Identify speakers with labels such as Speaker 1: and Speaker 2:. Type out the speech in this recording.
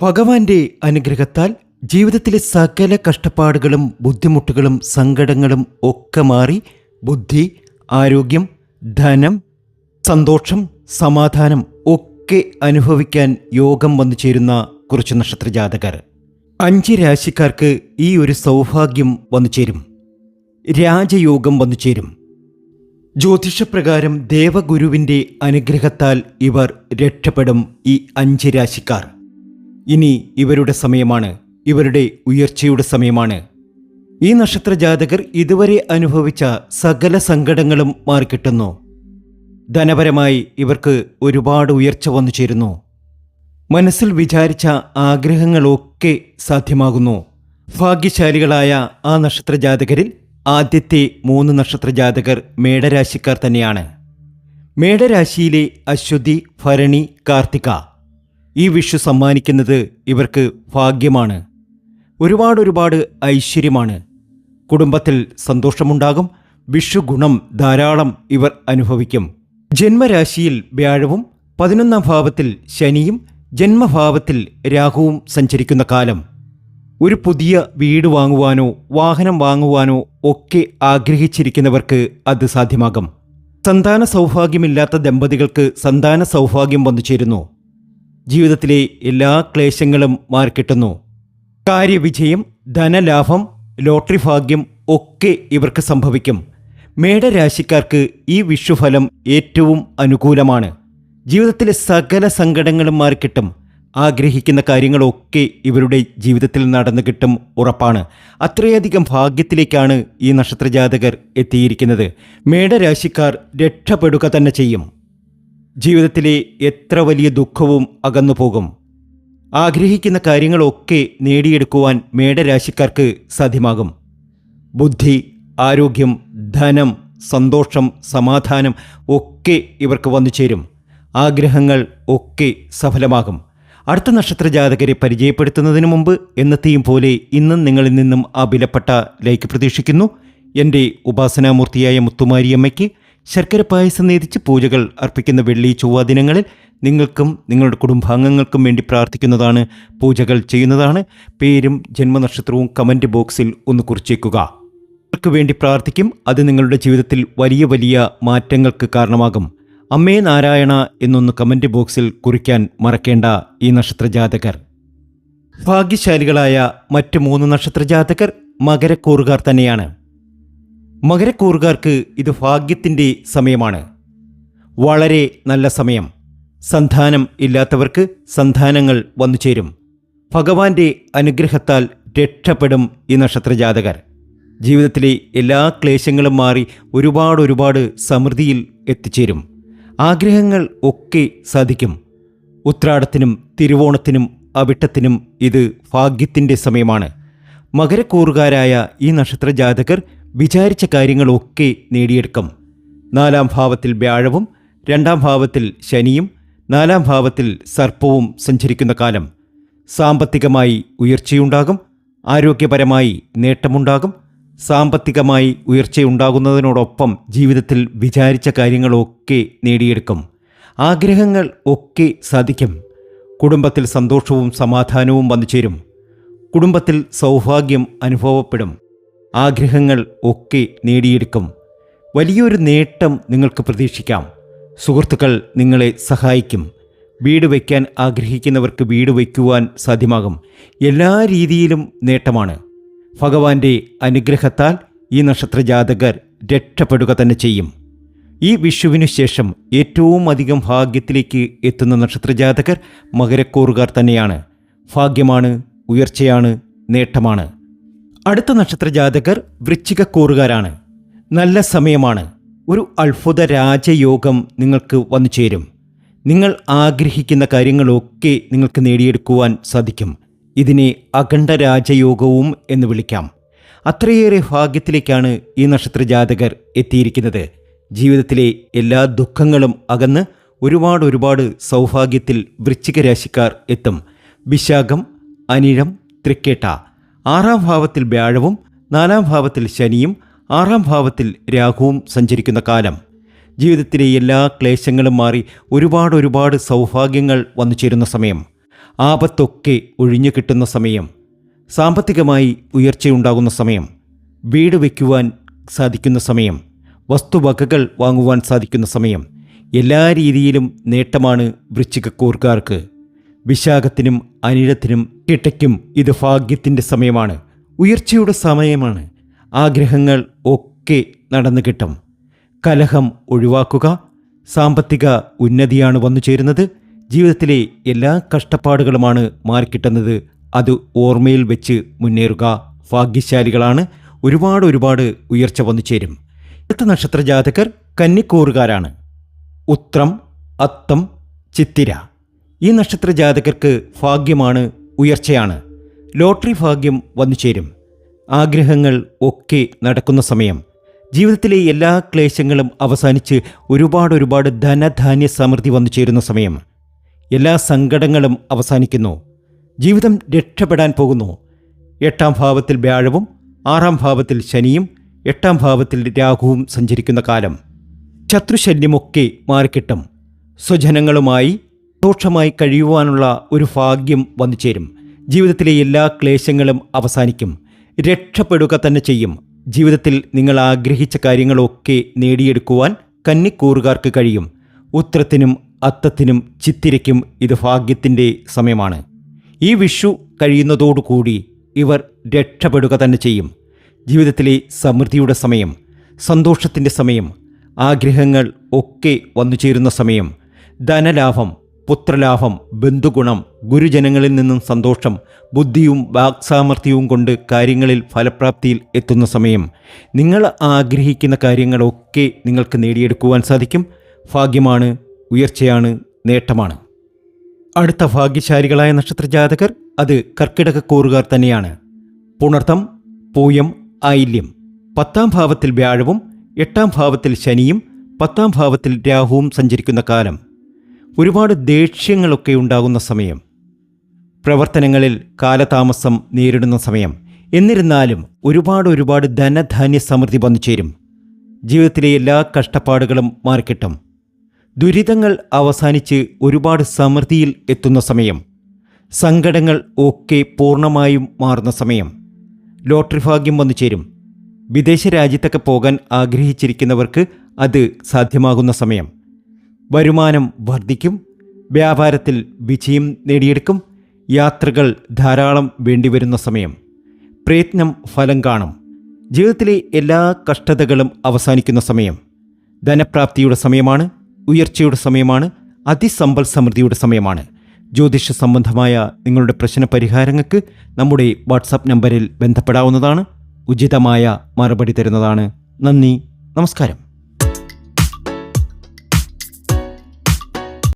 Speaker 1: ഭഗവാന്റെ അനുഗ്രഹത്താൽ ജീവിതത്തിലെ സകല കഷ്ടപ്പാടുകളും ബുദ്ധിമുട്ടുകളും സങ്കടങ്ങളും ഒക്കെ മാറി ബുദ്ധി ആരോഗ്യം ധനം സന്തോഷം സമാധാനം ഒക്കെ അനുഭവിക്കാൻ യോഗം വന്നു ചേരുന്ന കുറച്ച് നക്ഷത്രജാതകർ അഞ്ച് രാശിക്കാർക്ക് ഈ ഒരു സൗഭാഗ്യം വന്നു ചേരും. രാജയോഗം വന്നു ചേരും. ജ്യോതിഷപ്രകാരം ദേവഗുരുവിന്റെ അനുഗ്രഹത്താൽ ഇവർ രക്ഷപ്പെടും ഈ അഞ്ച് രാശിക്കാർ. ഇനി ഇവരുടെ സമയമാണ് ഇവരുടെ ഉയർച്ചയുടെ സമയമാണ്. ഈ നക്ഷത്ര ജാതകർ ഇതുവരെ അനുഭവിച്ച സകല സങ്കടങ്ങളും മാറിക്കിട്ടുന്നു. ധനപരമായി ഇവർക്ക് ഒരുപാട് ഉയർച്ച വന്നു ചേരുന്നു. മനസ്സിൽ വിചാരിച്ച ആഗ്രഹങ്ങളൊക്കെ സാധ്യമാകുന്നു. ഭാഗ്യശാലികളായ ആ നക്ഷത്ര ജാതകരിൽ ആദ്യത്തെ മൂന്ന് നക്ഷത്ര ജാതകർ മേടരാശിക്കാർ തന്നെയാണ്. മേടരാശിയിലെ അശ്വതി ഭരണി കാർത്തിക. ഈ വിഷു സമ്മാനിക്കുന്നത് ഇവർക്ക് ഭാഗ്യമാണ്. ഒരുപാട് ഒരുപാട് ഐശ്വര്യമാണ്. കുടുംബത്തിൽ സന്തോഷമുണ്ടാകും. വിഷു ഗുണം ധാരാളം ഇവർ അനുഭവിക്കും. ജന്മരാശിയിൽ വ്യാഴവും പതിനൊന്നാം ഭാവത്തിൽ ശനിയും ജന്മഭാവത്തിൽ രാഹുവും സഞ്ചരിക്കുന്ന കാലം. ഒരു പുതിയ വീട് വാങ്ങുവാനോ വാഹനം വാങ്ങുവാനോ ഒക്കെ ആഗ്രഹിച്ചിരിക്കുന്നവർക്ക് അത് സാധ്യമാകും. സന്താന സൗഭാഗ്യമില്ലാത്ത ദമ്പതികൾക്ക് സന്താന സൗഭാഗ്യം വന്നു ചേരുന്നു ജീവിതത്തിലെ എല്ലാ ക്ലേശങ്ങളും മാറിക്കിട്ടുന്നു കാര്യവിജയം ധനലാഭം ലോട്ടറി ഭാഗ്യം ഒക്കെ ഇവർക്ക് സംഭവിക്കും. മേടരാശിക്കാർക്ക് ഈ വിഷുഫലം ഏറ്റവും അനുകൂലമാണ്. ജീവിതത്തിലെ സകല സങ്കടങ്ങളും മാറിക്കിട്ടും ആഗ്രഹിക്കുന്ന കാര്യങ്ങളൊക്കെ ഇവരുടെ ജീവിതത്തിൽ നടന്നു കിട്ടും ഉറപ്പാണ്. അത്രയധികം ഭാഗ്യത്തിലേക്കാണ് ഈ നക്ഷത്രജാതകർ എത്തിയിരിക്കുന്നത്. മേടരാശിക്കാർ രക്ഷപ്പെടുക തന്നെ ചെയ്യും. ജീവിതത്തിലെ എത്ര വലിയ ദുഃഖവും അകന്നു പോകും. ആഗ്രഹിക്കുന്ന കാര്യങ്ങളൊക്കെ നേടിയെടുക്കുവാൻ മേടരാശിക്കാർക്ക് സാധ്യമാകും. ബുദ്ധി ആരോഗ്യം ധനം സന്തോഷം സമാധാനം ഒക്കെ ഇവർക്ക് വന്നു ചേരും. ആഗ്രഹങ്ങൾ ഒക്കെ സഫലമാകും. അടുത്ത നക്ഷത്ര ജാതകരെ പരിചയപ്പെടുത്തുന്നതിന് മുമ്പ് എന്നത്തെയും പോലെ ഇന്നും നിങ്ങളിൽ നിന്നും ആ ലൈക്ക് പ്രതീക്ഷിക്കുന്നു. എന്റെ ഉപാസനാമൂർത്തിയായ മുത്തുമാരിയമ്മയ്ക്ക് ശർക്കര പായസം നേതിച്ച് പൂജകൾ അർപ്പിക്കുന്ന വെള്ളി ചൊവ്വ ദിനങ്ങളിൽ നിങ്ങൾക്കും നിങ്ങളുടെ കുടുംബാംഗങ്ങൾക്കും വേണ്ടി പ്രാർത്ഥിക്കുന്നതാണ് പൂജകൾ ചെയ്യുന്നതാണ്. പേരും ജന്മനക്ഷത്രവും കമന്റ് ബോക്സിൽ ഒന്ന് കുറിച്ചേക്കുക. നിങ്ങൾക്ക് വേണ്ടി പ്രാർത്ഥിക്കും അത് നിങ്ങളുടെ ജീവിതത്തിൽ വലിയ വലിയ മാറ്റങ്ങൾക്ക് കാരണമാകും. അമ്മേ നാരായണ എന്നൊന്ന് കമന്റ് ബോക്സിൽ കുറിക്കാൻ മറക്കേണ്ട ഈ നക്ഷത്രജാതകർ. ഭാഗ്യശാലികളായ മറ്റ് മൂന്ന് നക്ഷത്രജാതകർ മകരക്കൂറുകാർ തന്നെയാണ്. മകരക്കൂറുകാർക്ക് ഇത് ഭാഗ്യത്തിന്റെ സമയമാണ്. വളരെ നല്ല സമയം. സന്താനം ഇല്ലാത്തവർക്ക് സന്താനങ്ങൾ വന്നു ചേരും. ഭഗവാന്റെ അനുഗ്രഹത്താൽ രക്ഷപ്പെടും ഈ നക്ഷത്രജാതകർ ജീവിതത്തിലെ എല്ലാ ക്ലേശങ്ങളും മാറി ഒരുപാട് ഒരുപാട് സമൃദ്ധിയിൽ എത്തിച്ചേരും. ആഗ്രഹങ്ങൾ ഒക്കെ സാധിക്കും. ഉത്രാടത്തിനും തിരുവോണത്തിനും അവിട്ടത്തിനും ഇത് ഭാഗ്യത്തിന്റെ സമയമാണ്. മകരക്കൂറുകാരായ ഈ നക്ഷത്ര ജാതകർ വിചാരിച്ച കാര്യങ്ങളൊക്കെ നേടിയെടുക്കും. നാലാം ഭാവത്തിൽ വ്യാഴവും രണ്ടാം ഭാവത്തിൽ ശനിയും നാലാം ഭാവത്തിൽ സർപ്പവും സഞ്ചരിക്കുന്ന കാലം സാമ്പത്തികമായി ഉയർച്ചയുണ്ടാകും ആരോഗ്യപരമായി നേട്ടമുണ്ടാകും സാമ്പത്തികമായി ഉയർച്ചയുണ്ടാകുന്നതിനോടൊപ്പം ജീവിതത്തിൽ വിചാരിച്ച കാര്യങ്ങളൊക്കെ നേടിയെടുക്കും. ആഗ്രഹങ്ങൾ ഒക്കെ സാധിക്കും. കുടുംബത്തിൽ സന്തോഷവും സമാധാനവും വന്നു ചേരും കുടുംബത്തിൽ സൗഭാഗ്യം അനുഭവപ്പെടും. ആഗ്രഹങ്ങൾ ഒക്കെ നേടിയെടുക്കും. വലിയൊരു നേട്ടം നിങ്ങൾക്ക് പ്രതീക്ഷിക്കാം. സുഹൃത്തുക്കൾ നിങ്ങളെ സഹായിക്കും. വീട് വയ്ക്കാൻ ആഗ്രഹിക്കുന്നവർക്ക് വീട് വയ്ക്കുവാൻ സാധ്യമാകും. എല്ലാ രീതിയിലും നേട്ടമാണ്. ഭഗവാന്റെ അനുഗ്രഹത്താൽ ഈ നക്ഷത്രജാതകർ രക്ഷപ്പെടുക തന്നെ ചെയ്യും. ഈ വിഷുവിനു ശേഷം ഏറ്റവും അധികം ഭാഗ്യത്തിലേക്ക് എത്തുന്ന നക്ഷത്രജാതകർ മകരക്കൂറുകാർ തന്നെയാണ്. ഭാഗ്യമാണ് ഉയർച്ചയാണ് നേട്ടമാണ്. അടുത്ത നക്ഷത്ര ജാതകർ വൃശ്ചികക്കൂറുകാരാണ്. നല്ല സമയമാണ്. ഒരു അത്ഭുത രാജയോഗം നിങ്ങൾക്ക് വന്നു ചേരും. നിങ്ങൾ ആഗ്രഹിക്കുന്ന കാര്യങ്ങളൊക്കെ നിങ്ങൾക്ക് നേടിയെടുക്കുവാൻ സാധിക്കും. ഇതിനെ അഖണ്ഡ രാജയോഗവും എന്ന് വിളിക്കാം. അത്രയേറെ ഭാഗ്യത്തിലേക്കാണ് ഈ നക്ഷത്ര ജാതകർ എത്തിയിരിക്കുന്നത്. ജീവിതത്തിലെ എല്ലാ ദുഃഖങ്ങളും അകന്ന് ഒരുപാട് ഒരുപാട് സൗഭാഗ്യത്തിൽ വൃശ്ചിക രാശിക്കാർ എത്തും. വിശാഖം അനിഴം തൃക്കേട്ട ആറാം ഭാവത്തിൽ വ്യാഴവും നാലാം ഭാവത്തിൽ ശനിയും ആറാം ഭാവത്തിൽ രാഹുവും സഞ്ചരിക്കുന്ന കാലം. ജീവിതത്തിലെ എല്ലാ ക്ലേശങ്ങളും മാറി ഒരുപാട് ഒരുപാട് സൗഭാഗ്യങ്ങൾ വന്നു ചേരുന്ന സമയം. ആപത്തൊക്കെ ഒഴിഞ്ഞു കിട്ടുന്ന സമയം. സാമ്പത്തികമായി ഉയർച്ചയുണ്ടാകുന്ന സമയം. വീട് വയ്ക്കുവാൻ സാധിക്കുന്ന സമയം. വസ്തുവകകൾ വാങ്ങുവാൻ സാധിക്കുന്ന സമയം. എല്ലാ രീതിയിലും നേട്ടമാണ് വൃശ്ചികക്കൂർക്കാർക്ക് വിശാഖത്തിനും അനിഴത്തിനും കിട്ടയ്ക്കും ഇത് ഭാഗ്യത്തിന്റെ സമയമാണ്. ഉയർച്ചയുടെ സമയമാണ്. ആഗ്രഹങ്ങൾ ഒക്കെ നടന്നു കിട്ടും. കലഹം ഒഴിവാക്കുക സാമ്പത്തിക ഉന്നതിയാണ് വന്നു ചേരുന്നത്. ജീവിതത്തിലെ എല്ലാ കഷ്ടപ്പാടുകളുമാണ് മാറിക്കിട്ടുന്നത്. അത് ഓർമ്മയിൽ വെച്ച് മുന്നേറുക ഭാഗ്യശാലികളാണ്. ഒരുപാട് ഒരുപാട് ഉയർച്ച വന്നു ചേരും. അടുത്ത നക്ഷത്ര ജാതകർ കന്നിക്കൂറുകാരാണ്. ഉത്രം അത്തം ചിത്തിര. ഈ നക്ഷത്ര ജാതകർക്ക് ഭാഗ്യമാണ് ഉയർച്ചയാണ്. ലോട്ടറി ഭാഗ്യം വന്നു ചേരും. ആഗ്രഹങ്ങൾ ഒക്കെ നടക്കുന്ന സമയം. ജീവിതത്തിലെ എല്ലാ ക്ലേശങ്ങളും അവസാനിച്ച് ഒരുപാട് ഒരുപാട് ധനധാന്യ സമൃദ്ധി വന്നു ചേരുന്ന സമയം. എല്ലാ സങ്കടങ്ങളും അവസാനിക്കുന്നു. ജീവിതം രക്ഷപ്പെടാൻ പോകുന്നു. എട്ടാം ഭാവത്തിൽ വ്യാഴവും ആറാം ഭാവത്തിൽ ശനിയും എട്ടാം ഭാവത്തിൽ രാഹുവും സഞ്ചരിക്കുന്ന കാലം. ശത്രുശല്യമൊക്കെ മാറിക്കിട്ടും. സ്വജനങ്ങളുമായി സന്തോഷമായി കഴിയുവാനുള്ള ഒരു ഭാഗ്യം വന്നു ചേരും ജീവിതത്തിലെ എല്ലാ ക്ലേശങ്ങളും അവസാനിക്കും. രക്ഷപ്പെടുക തന്നെ ചെയ്യും. ജീവിതത്തിൽ നിങ്ങൾ ആഗ്രഹിച്ച കാര്യങ്ങളൊക്കെ നേടിയെടുക്കുവാൻ കന്നിക്കൂറുകാർക്ക് കഴിയും. ഉത്രത്തിനും അത്തത്തിനും ചിത്തിരയ്ക്കും ഇത് ഭാഗ്യത്തിന്റെ സമയമാണ്. ഈ വിഷു കഴിയുന്നതോടുകൂടി ഇവർ രക്ഷപ്പെടുക തന്നെ ചെയ്യും. ജീവിതത്തിലെ സമൃദ്ധിയുടെ സമയം സന്തോഷത്തിന്റെ സമയം ആഗ്രഹങ്ങൾ ഒക്കെ വന്നു ചേരുന്ന സമയം ധനലാഭം പുത്രലാഭം ബന്ധുഗുണം ഗുരുജനങ്ങളിൽ നിന്നും സന്തോഷം ബുദ്ധിയും വാക്സാമർഥ്യവും കൊണ്ട് കാര്യങ്ങളിൽ ഫലപ്രാപ്തിയിൽ എത്തുന്ന സമയം. നിങ്ങൾ ആഗ്രഹിക്കുന്ന കാര്യങ്ങളൊക്കെ നിങ്ങൾക്ക് നേടിയെടുക്കുവാൻ സാധിക്കും. ഭാഗ്യമാണ് ഉയർച്ചയാണ് നേട്ടമാണ്. അടുത്ത ഭാഗ്യശാലികളായ നക്ഷത്രജാതകർ അത് കർക്കിടക കൂറുകാർ തന്നെയാണ്. പുണർത്തം പൂയം ആയില്യം. പത്താം ഭാവത്തിൽ വ്യാഴവും എട്ടാം ഭാവത്തിൽ ശനിയും പത്താം ഭാവത്തിൽ രാഹുവും സഞ്ചരിക്കുന്ന കാലം. ഒരുപാട് ദേഷ്യങ്ങളൊക്കെ ഉണ്ടാകുന്ന സമയം. പ്രവർത്തനങ്ങളിൽ കാലതാമസം നേരിടുന്ന സമയം. എന്നിരുന്നാലും ഒരുപാട് ഒരുപാട് ധനധാന്യ സമൃദ്ധി വന്നു ചേരും. ജീവിതത്തിലെ എല്ലാ കഷ്ടപ്പാടുകളും മാറിക്കിട്ടും. ദുരിതങ്ങൾ അവസാനിച്ച് ഒരുപാട് സമൃദ്ധിയിൽ എത്തുന്ന സമയം. സങ്കടങ്ങൾ ഒക്കെ പൂർണമായും മാറുന്ന സമയം. ലോട്ടറി ഭാഗ്യം വന്നു ചേരും. വിദേശ രാജ്യത്തൊക്കെ പോകാൻ ആഗ്രഹിച്ചിരിക്കുന്നവർക്ക് അത് സാധ്യമാകുന്ന സമയം. വരുമാനം വർദ്ധിക്കും വ്യാപാരത്തിൽ വിജയം നേടിയെടുക്കും യാത്രകൾ ധാരാളം വേണ്ടിവരുന്ന സമയം. പ്രയത്നം ഫലം കാണും. ജീവിതത്തിലെ എല്ലാ കഷ്ടതകളും അവസാനിക്കുന്ന സമയം. ധനപ്രാപ്തിയുടെ സമയമാണ് ഉയർച്ചയുടെ സമയമാണ് അതിസമ്പൽ സമൃദ്ധിയുടെ സമയമാണ്. ജ്യോതിഷ സംബന്ധമായ നിങ്ങളുടെ പ്രശ്ന പരിഹാരങ്ങൾക്ക് നമ്മുടെ വാട്സാപ്പ് നമ്പറിൽ ബന്ധപ്പെടാവുന്നതാണ്. ഉചിതമായ മറുപടി തരുന്നതാണ്. നന്ദി നമസ്കാരം.